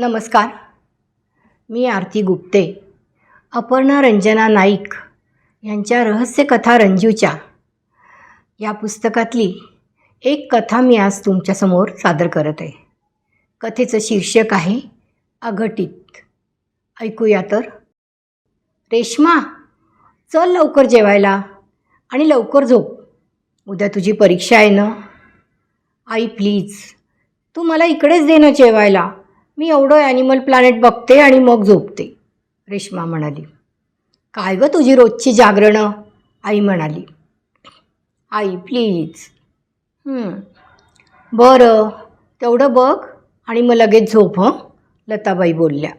नमस्कार. मी आरती गुप्ते. अपर्णा रंजना नाईक यांच्या रहस्यकथा रंजूच्या या पुस्तकातली एक कथा मी आज तुमच्यासमोर सादर करत आहे. कथेचं शीर्षक आहे अघटित ऐकूया तर. रेश्मा चल लवकर जेवायला आणि लवकर झोप. उद्या तुझी परीक्षा आहे ना? आई प्लीज. तू मला इकडेच दे ना जेवायला. मी एवढं ॲनिमल प्लॅनेट बघते आणि मग झोपते. रेश्मा म्हणाली काय गं तुझी रोजची जागरणं? आई म्हणाली आई प्लीज बरं तेवढं बघ आणि मग लगेच झोप हं लताबाई बोलल्या.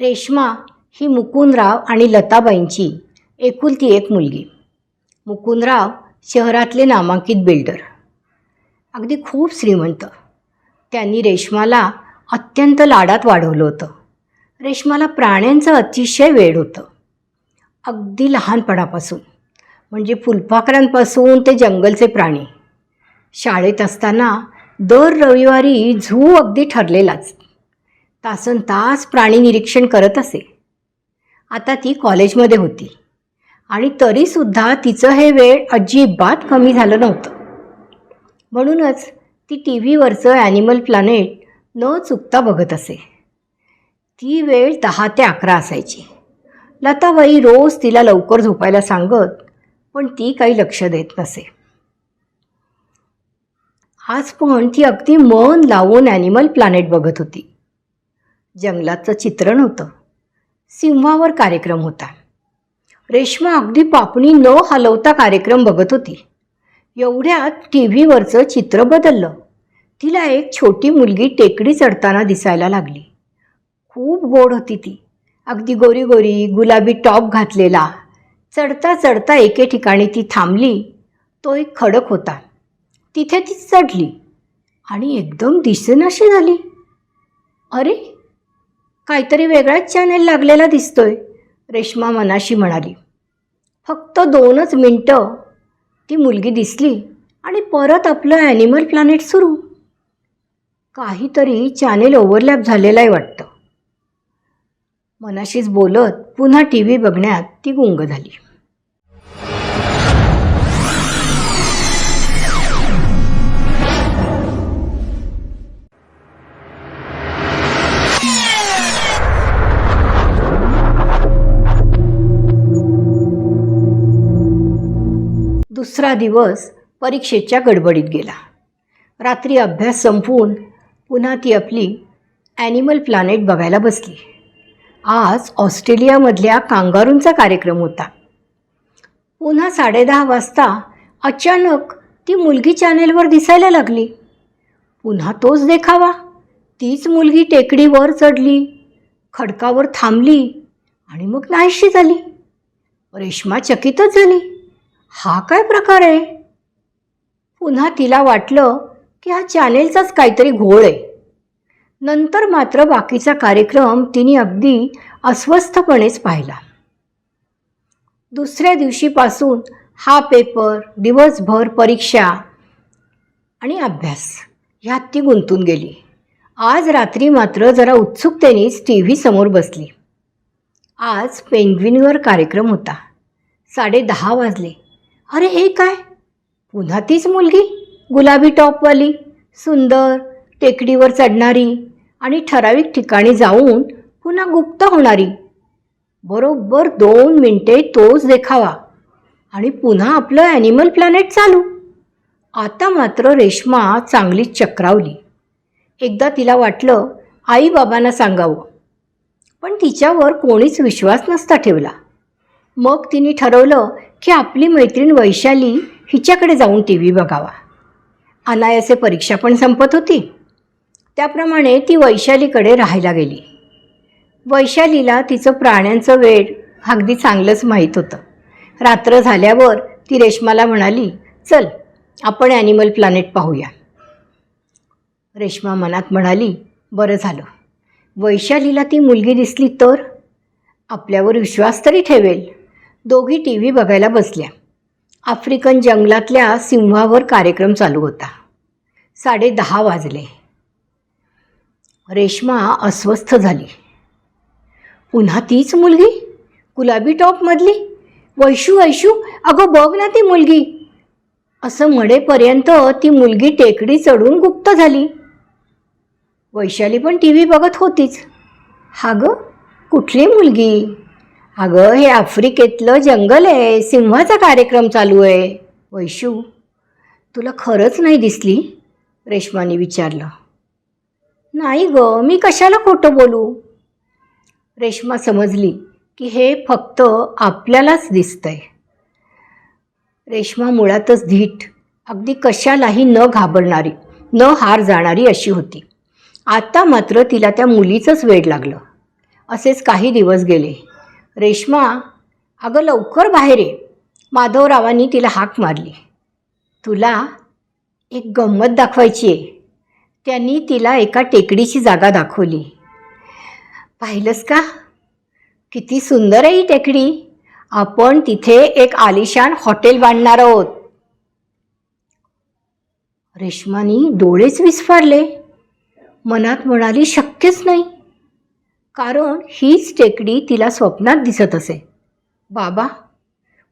रेश्मा ही मुकुंदराव आणि लताबाईंची एकुलती एक मुलगी. मुकुंदराव शहरातले नामांकित बिल्डर. अगदी खूप श्रीमंत. त्यांनी रेश्माला अत्यंत लाडात वाढवलं होतं. रेश्माला प्राण्यांचं अतिशय वेळ होतं. अगदी लहानपणापासून म्हणजे फुलपाखरांपासून ते जंगलचे प्राणी. शाळेत असताना दर रविवारी झू अगदी ठरलेलाच. तासन तास प्राणी निरीक्षण करत असे. आता ती कॉलेजमध्ये होती. आणि तरीसुद्धा तिचं हे वेळ अजिबात कमी झालं नव्हतं. म्हणूनच ती टी व्हीवरचं ॲनिमल प्लॅनेट न चुकता बघत असे. ती वेळ दहा ते अकरा असायची. लताबाई रोज तिला लवकर झोपायला सांगत पण ती काही लक्ष देत नसे. आज पण ती अगदी मन लावून ॲनिमल प्लॅनेट बघत होती. जंगलाचं चित्रण होतं. सिंहावर कार्यक्रम होता. रेश्मा अगदी पापणी न हलवता कार्यक्रम बघत होती. एवढ्यात टी व्हीवरचं चित्र बदललं. तिला एक छोटी मुलगी टेकडी चढताना दिसायला लागली. खूप गोड होती ती. अगदी गोरी गोरी गुलाबी टॉप घातलेला. चढता चढता एके ठिकाणी ती थांबली. तो एक खडक होता. तिथे ती चढली. आणि एकदम दिसेनाशी झाली. अरे काहीतरी वेगळाच चॅनेल लागलेला दिसतोय रेश्मा मनाशी म्हणाली. फक्त दोनच मिनटं. ती मुलगी दिसली आणि परत आपलं ॲनिमल प्लॅनेट सुरू. काहीतरी चॅनेल ओव्हरलॅप झालेलं आहे वाटतं. मनाशीच बोलत पुन्हा टी व्ही बघण्यात ती गुंग झाली. दुसरा दिवस परीक्षेच्या गडबडीत गेला. रात्री अभ्यास संपवून पुन्हा ती आपली ॲनिमल प्लॅनेट बघायला बसली. आज ऑस्ट्रेलियामधल्या कांगारूंचा कार्यक्रम होता. पुन्हा साडेदहा वाजता अचानक ती मुलगी चॅनेलवर दिसायला लागली. पुन्हा तोच देखावा. तीच मुलगी टेकडीवर चढली खडकावर थांबली आणि मग नाहीशी झाली. रेश्मा चकितच झाली. हा काय प्रकार आहे? पुन्हा तिला वाटलं की हा चॅनेलचाच काहीतरी घोळ आहे. नंतर मात्र बाकीचा कार्यक्रम तिने अगदी अस्वस्थपणेच पाहिला. दुसऱ्या दिवशीपासून हा पेपर दिवसभर परीक्षा आणि अभ्यास ह्यात ती गुंतून गेली. आज रात्री मात्र जरा उत्सुकतेनेच टी व्ही समोर बसली. आज पेंग्विनवर कार्यक्रम होता. साडे दहा वाजले. अरे हे काय? पुन्हा तीच मुलगी? गुलाबी टॉपवाली सुंदर टेकडीवर चढणारी आणि ठराविक ठिकाणी जाऊन पुन्हा गुप्त होणारी. बरोबर दोन मिनटे तोच देखावा आणि पुन्हा आपलं ॲनिमल प्लॅनेट चालू. आता मात्र रेश्मा चांगलीच चक्रावली. एकदा तिला वाटलं आई बाबांना सांगावं. पण तिच्यावर कोणीच विश्वास नसता ठेवला. मग तिने ठरवलं की आपली मैत्रीण वैशाली हिच्याकडे जाऊन टी व्ही बघावा. अनायासे परीक्षा पण संपत होती. त्याप्रमाणे ती वैशालीकडे राहायला गेली. वैशालीला तिचं प्राण्यांचं वेळ अगदी चांगलंच माहीत होतं. रात्र झाल्यावर ती रेश्माला म्हणाली चल आपण ॲनिमल प्लॅनेट पाहूया. रेश्मा मनात म्हणाली बरं झालं. वैशालीला ती मुलगी दिसली तर? आपल्यावर विश्वास तरी ठेवेल. दोघी टी व्ही बघायला बसल्या. आफ्रिकन जंगलातल्या सिंहावर कार्यक्रम चालू होता. साडे दहा वाजले. रेश्मा अस्वस्थ झाली. पुन्हा तीच मुलगी? गुलाबी टॉपमधली वैशू वैशू अगं बघ ना ती मुलगी. असं म्हणेपर्यंत ती मुलगी टेकडी चढून गुप्त झाली. वैशाली पण टी व्ही बघत होतीच. हा ग कुठली मुलगी? अगं हे आफ्रिकेतलं जंगल आहे. सिंहाचा कार्यक्रम चालू आहे. वैशू तुला खरंच नाही दिसली? रेश्माने विचारलं. नाही ग मी कशाला खोटं बोलू? रेश्मा समजली की हे फक्त आपल्यालाच दिसतंय. रेश्मा मुळातच धीट अगदी कशालाही न घाबरणारी न हार जाणारी अशी होती. आता मात्र तिला त्या मुलीचंच वेड लागलं. असेच काही दिवस गेले. रेश्मा अगं लवकर बाहेर ये. माधवरावांनी तिला हाक मारली. तुला एक गंमत दाखवायची आहे. त्यांनी तिला एका टेकडीची जागा दाखवली. पाहिलंस का? किती सुंदर आहे ही टेकडी. आपण तिथे एक आलिशान हॉटेल बांधणार आहोत. रेश्मानी डोळेच विस्फारले. मनात म्हणाली शक्यच नाही. कारण हीच टेकडी तिला स्वप्नात दिसत असे. बाबा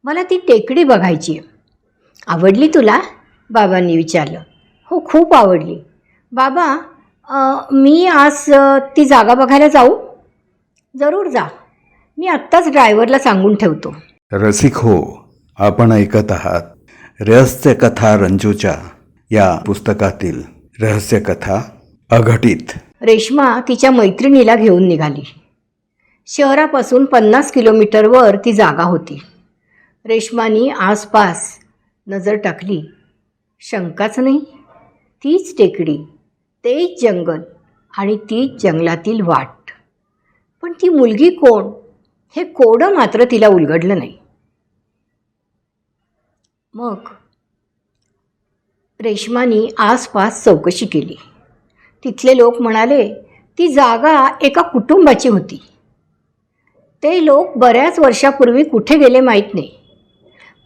मला ती टेकडी बघायची आहे. आवडली तुला? बाबांनी विचारलं. हो खूप आवडली. बाबा आ, मी आज ती जागा बघायला जाऊ? जरूर जा. मी आत्ताच ड्रायव्हरला सांगून ठेवतो. रसिक हो आपण ऐकत आहात रहस्यकथा रंजूच्या या पुस्तकातील रहस्यकथा अघटित. रेश्मा तिच्या मैत्रिणीला घेऊन निघाली. शहरापासून पन्नास किलोमीटरवर ती जागा होती. रेश्मानी आसपास नजर टाकली. शंकाच नाही. तीच टेकडी तेच जंगल आणि तीच जंगलातील वाट. पण ती मुलगी कोण? हे कोडं मात्र तिला उलगडलं नाही. मग? रेश्मानी आसपास चौकशी केली. तिथले लोक म्हणाले ती जागा एका कुटुंबाची होती. ते लोक बऱ्याच वर्षापूर्वी कुठे गेले माहीत नाही.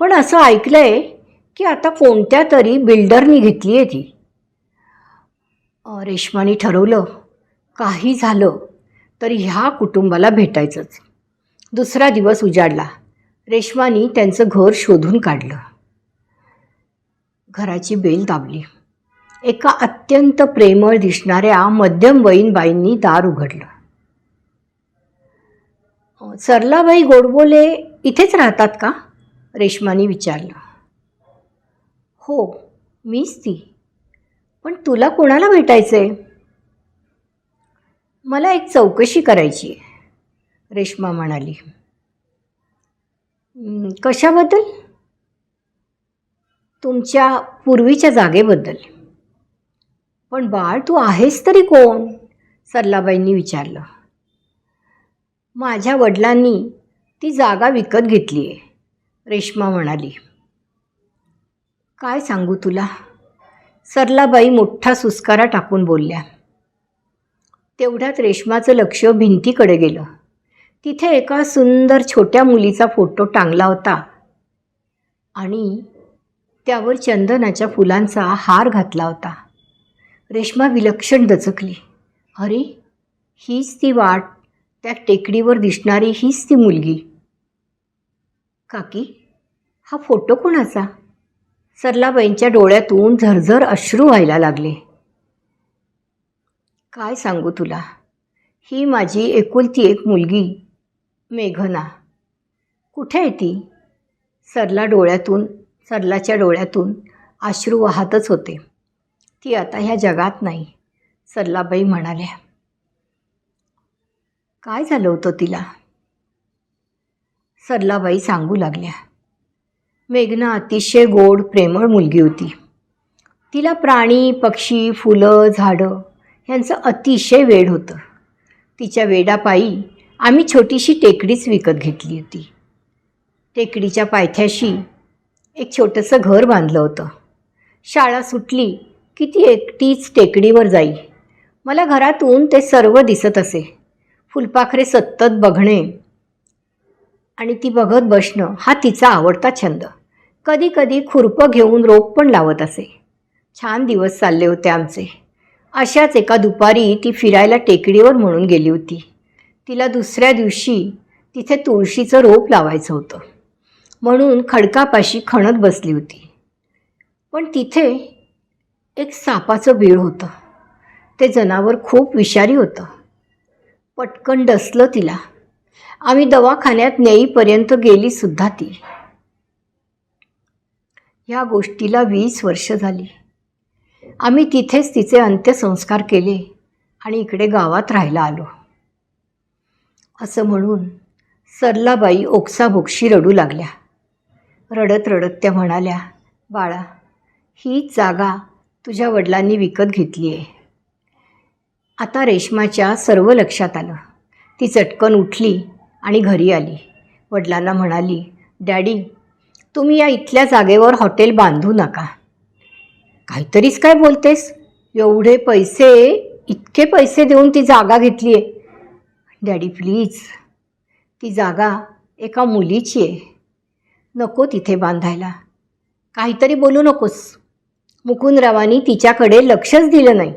पण असं ऐकलं आहे की आता कोणत्या तरी बिल्डरनी घेतली आहे ती. रेश्माने ठरवलं काही झालं तरी ह्या कुटुंबाला भेटायचंच. दुसरा दिवस उजाडला. रेश्मानी त्यांचं घर शोधून काढलं. घराची बेल दाबली. एका अत्यंत प्रेमळ दिसणाऱ्या मध्यमवयीन बाईंनी दार उघडलं. सरलाबाई गोडबोले इथेच राहतात का? रेश्माने विचारलं. हो मीच ती. पण तुला कोणाला भेटायचंय? मला एक चौकशी करायची आहे रेश्मा म्हणाली. कशाबद्दल? तुमच्या पूर्वीच्या जागेबद्दल. पण बाळ तू आहेस तरी कोण? सरलाबाईंनी विचारलं. माझ्या वडिलांनी ती जागा विकत घेतली आहे रेश्मा म्हणाली. काय सांगू तुला? सरलाबाई मोठा सुस्कारा टाकून बोलल्या. तेवढ्यात रेश्माचं लक्ष भिंतीकडे गेलं. तिथे एका सुंदर छोट्या मुलीचा फोटो टांगला होता. आणि त्यावर चंदनाच्या फुलांचा हार घातला होता. रेश्मा विलक्षण दचकली. अरे हीच ती वाट. त्या टेकडीवर दिसणारी हीच ती मुलगी. काकी हा फोटो कोणाचा? सरलाबाईंच्या डोळ्यातून झरझर अश्रू व्हायला लागले. काय सांगू तुला? ही माझी एकुलती एक मुलगी मेघना. कुठे आहे ती? सरला डोळ्यातून सरलाच्या डोळ्यातून अश्रू वाहतच होते. ती आता ह्या जगात नाही सरलाबाई म्हणाल्या. काय झालं होतं तिला? सरलाबाई सांगू लागल्या. मेघना अतिशय गोड प्रेमळ मुलगी होती. तिला प्राणी पक्षी फुलं झाडं यांचं अतिशय वेड होतं. तिच्या वेडापायी आम्ही छोटीशी टेकडीच विकत घेतली होती. टेकडीच्या पायथ्याशी एक छोटंसं घर बांधलं होतं. शाळा सुटली की ती एकटीच टेकडीवर जाई. मला घरातून ते सर्व दिसत असे. फुलपाखरे सतत बघणे. आणि ती बघत बसणं हा तिचा आवडता छंद. कधी कधी खुरपं घेऊन रोप पण लावत असे. छान दिवस चालले होते आमचे. अशाच एका दुपारी ती फिरायला टेकडीवर म्हणून गेली होती. तिला दुसऱ्या दिवशी तिथे तुळशीचं रोप लावायचं होतं. म्हणून खडकापाशी खणत बसली होती. पण तिथे एक सापाचं बीळ होतं. ते जनावर खूप विषारी होतं. पटकन डसलं तिला. आम्ही दवाखान्यात नेईपर्यंत गेली सुद्धा ती. ह्या गोष्टीला वीस वर्ष झाली. आम्ही तिथेच तिचे अंत्यसंस्कार केले आणि इकडे गावात राहायला आलो. असं म्हणून सरलाबाई ओक्साबोक्शी रडू लागल्या. रडत रडत त्या म्हणाल्या बाळा ही जागा तुझ्या वडिलांनी विकत घेतली आहे. आता रेशमाच्या सर्व लक्षात आलं. ती चटकन उठली आणि घरी आली. वडिलांना म्हणाली डॅडी तुम्ही या इथल्या जागेवर हॉटेल बांधू नका. काहीतरीच काय बोलतेस? एवढे पैसे इतके पैसे देऊन ती जागा घेतली आहे. Daddy please. ती जागा एका मुलीची आहे. नको तिथे बांधायला. काहीतरी बोलू नकोस. मुकुंदरावांनी तिच्याकडे लक्षच दिलं नाही.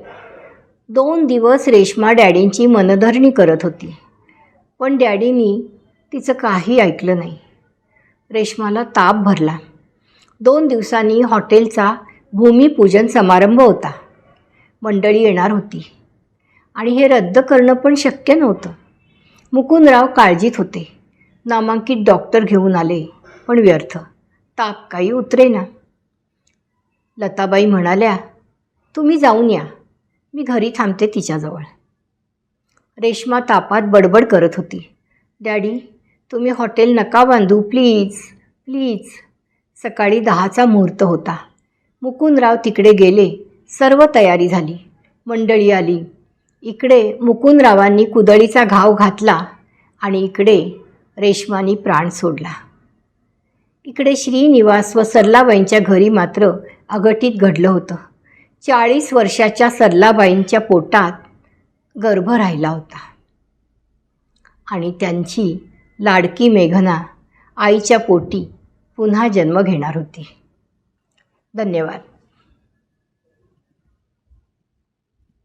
दोन दिवस रेश्मा डॅडींची मनधरणी करत होती. पण डॅडींनी तिचं काही ऐकलं नाही. रेश्माला ताप भरला. दोन दिवसांनी हॉटेलचा भूमिपूजन समारंभ होता. मंडळी येणार होती. आणि हे रद्द करणं पण शक्य नव्हतं. मुकुंदराव काळजीत होते. नामांकित डॉक्टर घेऊन आले पण व्यर्थ. ताप काही उतरेना. लताबाई म्हणाल्या तुम्ही जाऊन या. मी घरी थांबते तिच्याजवळ. रेश्मा तापात बडबड करत होती. डॅडी तुम्ही हॉटेल नका बांधू प्लीज प्लीज. सकाळी दहाचा मुहूर्त होता. मुकुंदराव तिकडे गेले. सर्व तयारी झाली. मंडळी आली. इकडे मुकुंदरावांनी कुदळीचा घाव घातला आणि इकडे रेश्मानी प्राण सोडला. इकडे श्रीनिवास व सरलाबाईंच्या घरी मात्र अघटित घडलं होतं. चाळीस वर्षाच्या सरलाबाईंच्या पोटात गर्भ राहिला होता. आणि त्यांची लाडकी मेघना आईच्या पोटी पुन्हा जन्म घेणार होती. धन्यवाद.